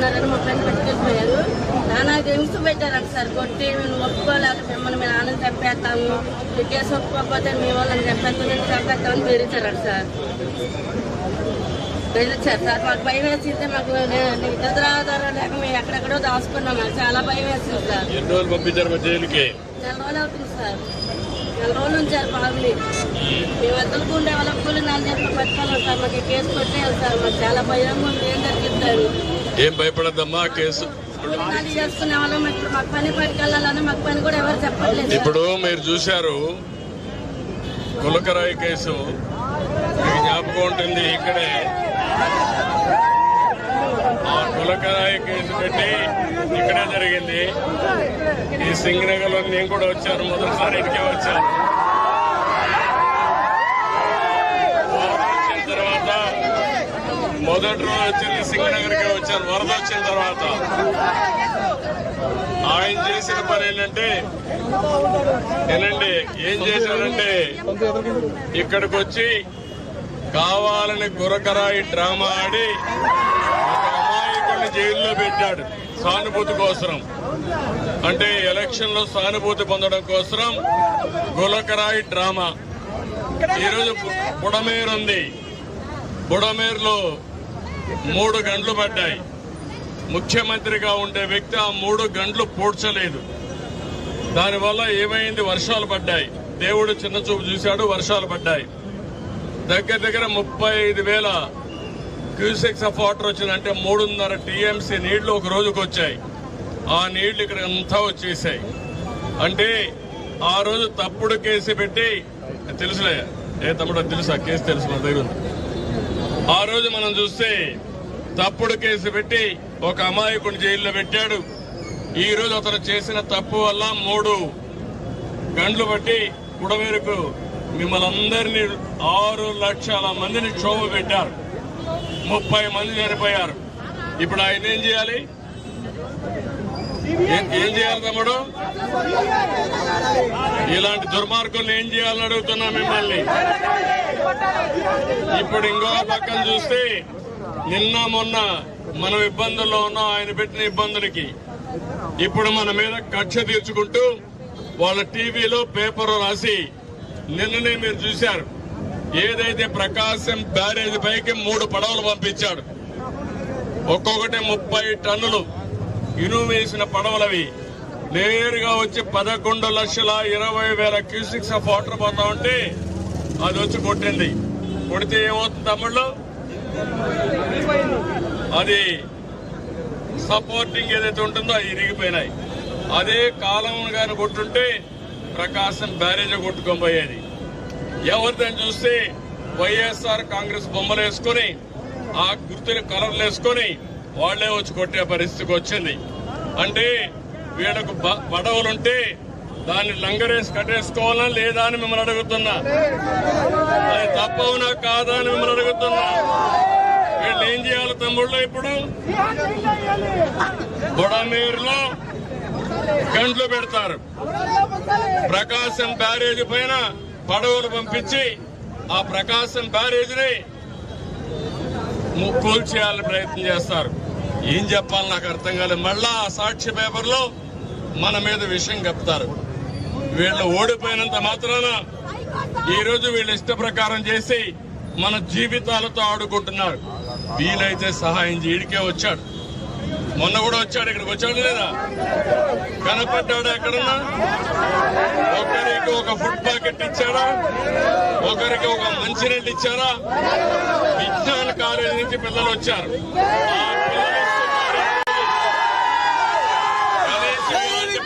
ఉన్నారని మా ఫ్రెండ్ పట్టుకెళ్ళిపోయారు. నానాకి హింస పెట్టారంట సార్ కొట్టి మేము ఒప్పుకోలేక మిమ్మల్ని మీ నాన్నని చంపేస్తాము. ఈ కేసు ఒప్పుకోకపోతే మీ వాళ్ళని చంపేస్తాం నేను చంపేస్తామని బెదిరించారంట సార్. బెదిరించారు సార్. మాకు భయం వేసింది మాకు నిద్రాధారం లేక మేము ఎక్కడెక్కడో దాచుకున్నాం మాకు. చాలా భయం వేసింది సార్. ఎన్ని రోజులు పంపించారు మరి జైలుకి? నెల రోజులు అవుతుంది సార్. నెల రోజులు ఉంచారు బాబుని మేము వద్దలకు ఉండే వాళ్ళ కూలి నాలుగు చేతులు పట్టుకోవాలి సార్. మాకు ఈ కేసు కొట్టేయాలి సార్. మాకు చాలా భయంగా ఉంది ఏం జరిగిస్తారు ఏం భయపడద్దమ్మా కేసు. ఇప్పుడు మీరు చూశారు కులకరాయి కేసు. మీకు జ్ఞాపకం ఉంటుంది ఇక్కడే. ఆ కులకరాయి కేసు పెట్టి ఇక్కడే జరిగింది. ఈ సింగనగర్లో నేను కూడా వచ్చాను మొదటిసారి వరద వచ్చిన. మొదటి రోజు వచ్చింది సింగనగర్కి వచ్చాను వరద వచ్చిన తర్వాత. ఆయన చేసిన పని ఏంటంటే ఏనండి ఏం చేశారంటే ఇక్కడికి వచ్చి కావాలని గురకరాయి డ్రామా ఆడి ఒక అమాయకుడిని జైల్లో పెట్టాడు సానుభూతి కోసం. అంటే ఎలక్షన్లో సానుభూతి పొందడం కోసం గులకరాయి డ్రామా. ఈరోజు బు- బుడమేరు ఉంది బుడమేరులో మూడు గంటలు పడ్డాయి. ముఖ్యమంత్రిగా ఉండే వ్యక్తి ఆ మూడు గంటలు పూడ్చలేదు. దానివల్ల ఏమైంది? వర్షాలు పడ్డాయి. దేవుడు చిన్న చూపు చూశాడు వర్షాలు పడ్డాయి. దగ్గర దగ్గర ముప్పై ఐదు వేల క్యూసెక్స్ ఆఫ్ వాటర్ వచ్చిందంటే మూడున్నర టీఎంసీ నీళ్ళు ఒక రోజుకు వచ్చాయి. ఆ నీళ్ళు ఇక్కడ అంతా వచ్చేసాయి. అంటే ఆ రోజు తప్పుడు కేసు పెట్టి తెలుసులే ఏ తమ్ముడు తెలుసు? ఆ కేసు తెలుసు మన దగ్గర ఉంది. ఆ రోజు మనం చూస్తే తప్పుడు కేసు పెట్టి ఒక అమాయకుని జైల్లో పెట్టాడు. ఈ రోజు అతను చేసిన తప్పు వల్ల మూడు గండ్లు బట్టి కుడమేరకు మిమ్మల్ని అందరినీ ఆరు లక్షల మందిని క్షోభ పెట్టారు. ముప్పై మంది చనిపోయారు. ఇప్పుడు ఆయన ఏం చేయాలి? ఏం ఏం చేయాలి తమ్ముడు? ఇలాంటి దుర్మార్గుల్ని ఏం చేయాలని అడుగుతున్నా మిమ్మల్ని? ఇప్పుడు ఇంకో పక్కన చూస్తే నిన్న మొన్న మనం ఇబ్బందుల్లో ఉన్నాం ఆయన పెట్టిన ఇబ్బందులకి. ఇప్పుడు మన మీద కక్ష తీర్చుకుంటూ వాళ్ళ టీవీలో పేపర్ రాసి నిన్ననే మీరు చూశారు. ఏదైతే ప్రకాశం బ్యారేజ్ పైకి మూడు పడవలు పంపించాడు. ఒక్కొక్కటి ముప్పై టన్నులు ఇనుము వేసిన పడవలవి. నేరుగా వచ్చి పదకొండు లక్షల ఇరవై వేల క్యూసిక్స్ ఆఫ్ వాటర్ పోతా ఉంటే అది వచ్చి కొట్టింది. కొడితే ఏమవుతుంది తమ్ముళ్ళు? అది సపోర్టింగ్ ఏదైతే ఉంటుందో అది ఇరిగిపోయినాయి. అదే కాలం కానీ కొట్టుంటే ప్రకాశం బ్యారేజ్ కొట్టుకొని పోయేది. ఎవరిదని చూస్తే వైఎస్ఆర్ కాంగ్రెస్ బొమ్మలు వేసుకొని ఆ గుర్తుని కలర్లు వేసుకొని వాళ్ళే వచ్చి కొట్టే పరిస్థితికి వచ్చింది. అంటే వీళ్ళకు బడవలుంటే దాన్ని లంగరేసి కట్టేసుకోవాలా లేదా అని మిమ్మల్ని అడుగుతున్నా. అది తప్పవునా కాదా అని మిమ్మల్ని అడుగుతున్నా. వీళ్ళు ఏం చేయాలి తమ్ముళ్ళు ఇప్పుడు? బుడమేరులో గంట్లు పెడతారు. ప్రకాశం బ్యారేజ్ పైన పడవలు పంపించి ఆ ప్రకాశం బ్యారేజ్ని ము- కూల్చేయాలని ప్రయత్నం చేస్తారు. ఏం చెప్పాలి నాకు అర్థం కాలేదు. మళ్ళా ఆ సాక్షి పేపర్లో మన మీద విషయం చెప్తారు వీళ్ళు ఓడిపోయినంత మాత్రాన ఈరోజు వీళ్ళు వీళ్ళ ఇష్ట ప్రకారం చేసి మన జీవితాలతో ఆడుకుంటున్నారు. వీలైతే సహాయం చేయడికే వచ్చాడు. మొన్న కూడా వచ్చాడు. ఇక్కడికి వచ్చాడు లేదా? కనపడ్డాడు ఎక్కడన్నా? ఒకరికి ఒక ఫుడ్ ప్యాకెట్ ఇచ్చారా ఒకరికి ఒక మంచినీళ్ళు ఇచ్చారా? విజ్ఞాన కాలేజీ నుంచి పిల్లలు వచ్చారు.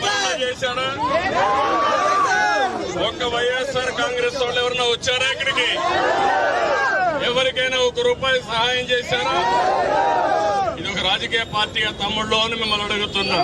చేశారా చేశాడా? ఒక్క వైఎస్ఆర్ కాంగ్రెస్ వాళ్ళు ఎవరన్నా వచ్చారా ఇక్కడికి? ఎవరికైనా ఒక రూపాయి సహాయం చేశారా? ఇది ఒక రాజకీయ పార్టీగా తమ్ముళ్ళు అని మిమ్మల్ని అడుగుతున్నా.